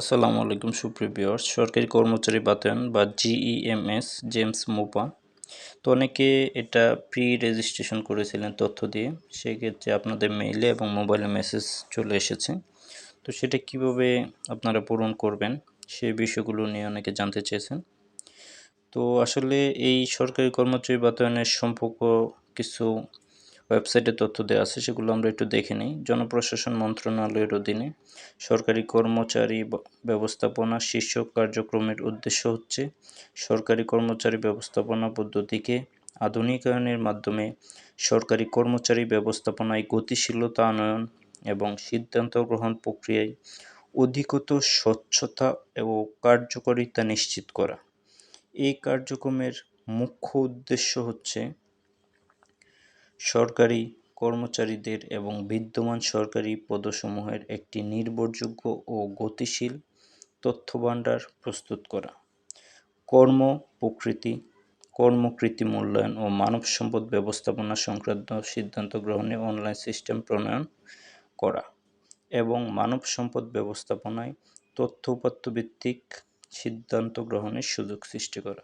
আসসালামু আলাইকুম, সুপ্রিয় ভিউয়ার্স। সরকারি কর্মচারী বাতায়ন বা জিইএমএস জেমস মোপা তো অনেকে এটা প্রি রেজিস্ট্রেশন করেছিলেন তথ্য দিয়ে। সেক্ষেত্রে আপনাদের মেইলে এবং মোবাইলে মেসেজ চলে এসেছে। তো সেটা কীভাবে আপনারা পূরণ করবেন সেই বিষয়গুলো নিয়ে অনেকে জানতে চেয়েছেন। তো আসলে এই সরকারি কর্মচারী বাতায়নের সম্পর্ক কিছু ওয়েবসাইটে তথ্য দেওয়া আছে, সেগুলো আমরা একটু দেখে নিই। জনপ্রশাসন মন্ত্রণালয়ের অধীনে সরকারি কর্মচারী ব্যবস্থাপনা শীর্ষক কার্যক্রমের উদ্দেশ্য হচ্ছে সরকারি কর্মচারী ব্যবস্থাপনা পদ্ধতিকে আধুনিকায়নের মাধ্যমে সরকারি কর্মচারী ব্যবস্থাপনায় গতিশীলতা আনয়ন এবং সিদ্ধান্ত গ্রহণ প্রক্রিয়ায় অধিকতর স্বচ্ছতা ও কার্যকারিতা নিশ্চিত করা। এই কার্যক্রমের মুখ্য উদ্দেশ্য হচ্ছে সরকারি কর্মচারীদের এবং বিদ্যমান সরকারি পদসমূহের একটি নির্ভরযোগ্য ও গতিশীল তথ্যভাণ্ডার প্রস্তুত করা। কর্ম প্রকৃতি, কর্মকৃতি মূল্যায়ন ও মানব সম্পদ ব্যবস্থাপনা সংক্রান্ত সিদ্ধান্ত গ্রহণে অনলাইন সিস্টেম প্রণয়ন করা এবং মানব সম্পদ ব্যবস্থাপনায় তথ্য উপাত্ত ভিত্তিক সিদ্ধান্ত গ্রহণের সুযোগ সৃষ্টি করা।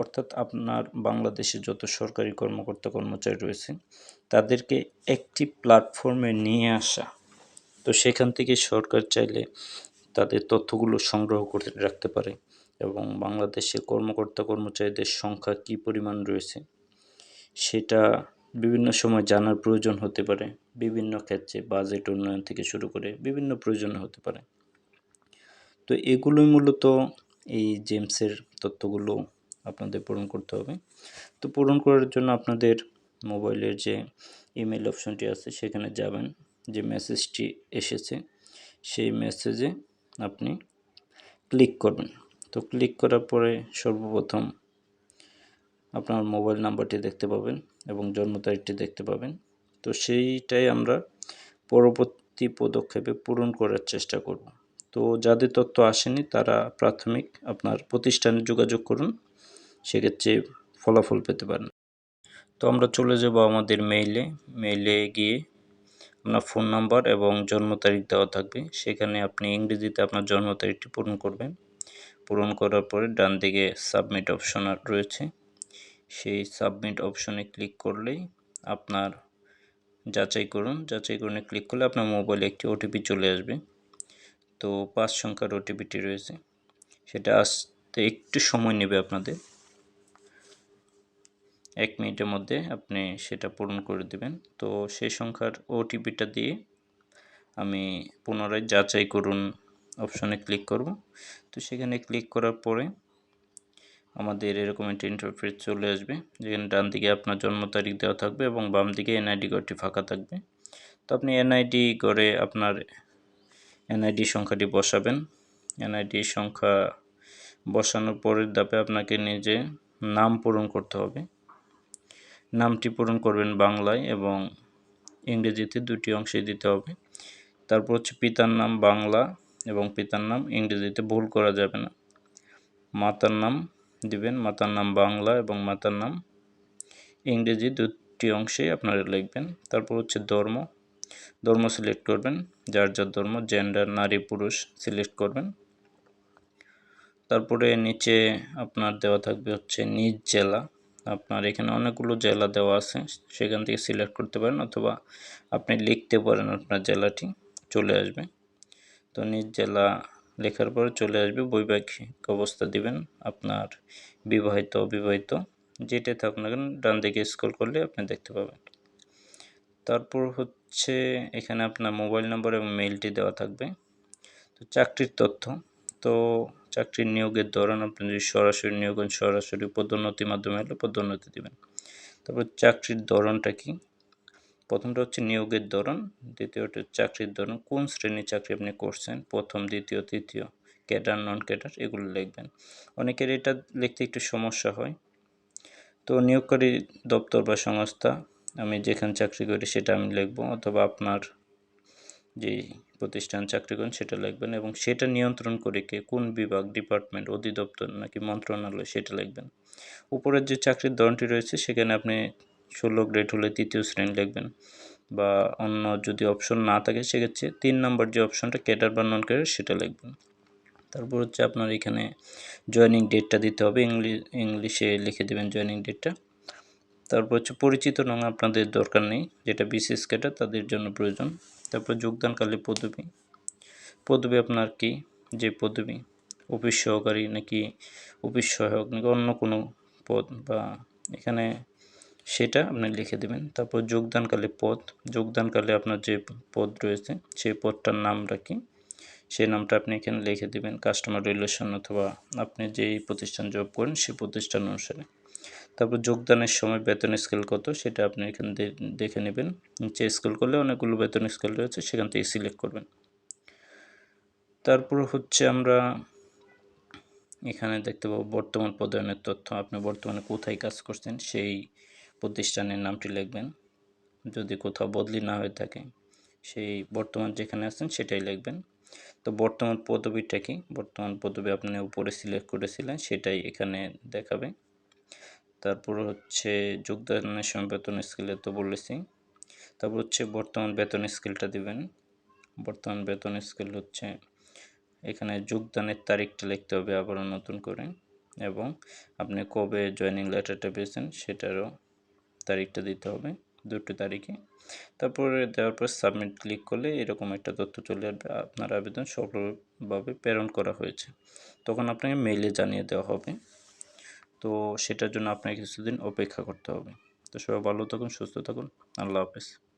অর্থাৎ আপনার বাংলাদেশে যত সরকারি কর্মকর্তা কর্মচারী রয়েছে তাদেরকে একটি প্ল্যাটফর্মে নিয়ে আসা। তো সেখান থেকে সরকার চাইলে তাদের তথ্যগুলো সংগ্রহ করে রাখতে পারে এবং বাংলাদেশে কর্মকর্তা কর্মচারীদের সংখ্যা কী পরিমাণ রয়েছে, সেটা বিভিন্ন সময় জানার প্রয়োজন হতে পারে। বিভিন্ন ক্ষেত্রে বাজেট উন্নয়ন থেকে শুরু করে বিভিন্ন প্রয়োজন হতে পারে। তো এগুলোই মূলত এই জেমসের তথ্যগুলো আপনাদের পূরণ করতে হবে। তো পূরণ করার জন্য আপনাদের মোবাইলের যে ইমেল অপশনটি আছে, সেখানে যাবেন। যে মেসেজটি এসেছে, সেই মেসেজে আপনি ক্লিক করবেন। তো ক্লিক করার পরে সর্বপ্রথম আপনার মোবাইল নাম্বারটি দেখতে পাবেন এবং জন্ম তারিখটি দেখতে পাবেন। তো সেইটাই আমরা পরবর্তী পদক্ষেপে পূরণ করার চেষ্টা করব। তো যাদের তথ্য আসেনি, তারা প্রাথমিক আপনার প্রতিষ্ঠানে যোগাযোগ করুন, সেক্ষেত্রে ফলাফল পেতে পারেন। তো আমরা চলে যাব আমাদের মেইলে মেইলে গিয়ে আপনার ফোন নাম্বার এবং জন্ম তারিখ দেওয়া থাকবে। সেখানে আপনি ইংরেজিতে আপনার জন্ম তারিখটি পূরণ করবেন। পূরণ করার পরে ডান দিকে সাবমিট অপশন রয়েছে। সেই সাবমিট অপশনে ক্লিক করলেই আপনার যাচাই করুন। যাচাই করুন ক্লিক করলে আপনার মোবাইলে একটি ওটিপি চলে আসবে। তো পাঁচ সংখ্যার ওটিপিটি রয়েছে। সেটা আসতে একটু সময় নেবে আপনাদের। এক মিনিটের মধ্যে আপনি সেটা পূরণ করে দেবেন। তো সেই সংখ্যার ওটিপিটা দিয়ে আমি পুনরায় যাচাই করুন অপশনে ক্লিক করব। তো সেখানে ক্লিক করার পরে আমাদের এরকম একটি ইন্টারফেস চলে আসবে। যেখানে ডান দিকে আপনার জন্ম তারিখ দেওয়া থাকবে এবং বাম দিকে এনআইডি ঘরটি ফাঁকা থাকবে। তো আপনি এনআইডি করে আপনার এনআইডি সংখ্যাটি বসাবেন। এনআইডি সংখ্যা বসানোর পরের ধাপে আপনাকে নিজে নাম পূরণ করতে হবে। নামটি পূরণ করবেন বাংলায় এবং ইংরেজিতে দুটি অংশে দিতে হবে। তারপর হচ্ছে পিতার নাম বাংলা এবং পিতার নাম ইংরেজিতে ভুল করা যাবে না। মাতার নাম দিবেন, মাতার নাম বাংলা এবং মাতার নাম ইংরেজি দুটি অংশে আপনারা লিখবেন। তারপর হচ্ছে ধর্ম ধর্ম সিলেক্ট করবেন, যার যার ধর্ম জেন্ডার নারী, পুরুষ সিলেক্ট করবেন। তারপরে নিচে আপনার দেওয়া থাকবে হচ্ছে নিজ জেলা। আপনার এখানে অনেকগুলো জেলা দেওয়া আছে, সেখান থেকে সিলেক্ট করতে পারেন অথবা আপনি লিখতে পারেন আপনার জেলাটি, চলে আসবে। তো নিজ জেলা লেখার পরে চলে আসবে, বৈবাহিক অবস্থা দিবেন আপনার বিবাহিত, অবিবাহিত। যেটাই থাকুক না কেন, ডান দিকে স্ক্রল করলে আপনি দেখতে পাবেন। তারপর হচ্ছে এখানে আপনার মোবাইল নম্বর এবং মেইলটি দেওয়া থাকবে। তো চাকরির তথ্য, তো চাকরির নিয়োগের ধরন আপনি যদি সরাসরি নিয়োগ সরাসরি পদোন্নতির মাধ্যমে হলে পদোন্নতি দেবেন। তারপর চাকরির ধরনটা কি? প্রথমটা হচ্ছে নিয়োগের ধরন, দ্বিতীয়টা চাকরির ধরন, কোন শ্রেণির চাকরি আপনি করছেন, প্রথম, দ্বিতীয়, তৃতীয়, ক্যাডার নন ক্যাডার এগুলো লিখবেন। অনেকের এটা লিখতে একটু সমস্যা হয়। তো নিয়োগকারী দপ্তর বা সংস্থা আমি যেখানে চাকরি করি সেটা আমি লিখব অথবা আপনার যেই প্রতিষ্ঠান চাকরি করেন সেটা লিখবেন এবং সেটা নিয়ন্ত্রণ করে কে কোন বিভাগ, ডিপার্টমেন্ট, অধিদপ্তর নাকি মন্ত্রণালয় সেটা লিখবেন। উপরের যে চাকরির ধরনটি রয়েছে সেখানে আপনি ষোলো গ্রেড হলে তৃতীয় শ্রেণি লিখবেন বা অন্য যদি অপশন না থাকে সেক্ষেত্রে তিন নম্বর যে অপশনটা ক্যাডার বা নন ক্যাডার সেটা লিখবেন। তারপর হচ্ছে আপনার এখানে জয়েনিং ডেটটা দিতে হবে ইংলিশ ইংলিশে লিখে দেবেন জয়েনিং ডেটটা তারপর হচ্ছে পরিচিত নাম আপনাদের দরকার নেই, যেটা বিসিএস ক্যাডার তাদের জন্য প্রয়োজন। তারপর যোগদানকালে পদবি। পদবি আপনার কি? যে পদবি? অফিস সহকারী নাকি অফিস সহায়ক নাকি অন্য কোনো পদ বা এখানে সেটা আপনি লিখে দেবেন। তারপর যোগদানকালে পদ। যোগদানকালে আপনার যে পদ রয়েছে, সেই পদটার নামটা কি? সেই নামটা আপনি এখানে লিখে দেবেন। কাস্টমার রিলেশন অথবা আপনি যেই প্রতিষ্ঠান জব করেন, সেই প্রতিষ্ঠান অনুসারে। তারপর যোগদানের সময় বেতন স্কেল কত সেটা আপনি এখানে দেখে নেবেন। নিচে স্কেল করলে অনেকগুলো বেতন স্কেল রয়েছে, সেখান থেকে সিলেক্ট করবেন। তারপর হচ্ছে আমরা এখানে দেখতে পাবো বর্তমান পদায়নের তথ্য। আপনি বর্তমানে কোথায় কাজ করছেন সেই প্রতিষ্ঠানের নামটি লিখবেন। যদি কোথাও বদলি না হয়ে থাকে, সেই বর্তমান যেখানে আছেন সেটাই লিখবেন। তো বর্তমান পদবিটা কি? বর্তমান পদবি আপনি উপরে সিলেক্ট করেছিলেন, সেটাই এখানে দেখাবে। তারপর হচ্ছে যোগদানের সময় বেতন স্কেলে তো বলেছি তারপর হচ্ছে বর্তমান বেতন স্কেলটা দিবেন। বর্তমান বেতন স্কেল হচ্ছে এখানে যোগদানের তারিখটা লিখতে হবে আবারও নতুন করে এবং আপনি কবে জয়েনিং লেটারটা পেয়েছেন সেটারও তারিখটা দিতে হবে দুটো তারিখে। তারপরে দেওয়ার পর সাবমিট ক্লিক করলে এরকম একটা তথ্য চলে আসবে। আপনার আবেদন সফলভাবে প্রেরণ করা হয়েছে। তখন আপনাকে মেইলে জানিয়ে দেওয়া হবে। তো সেটার জন্য আপনাকে কিছুদিন অপেক্ষা করতে হবে। তো সবাই ভালো থাকুন, সুস্থ থাকুন। আল্লাহ হাফেজ।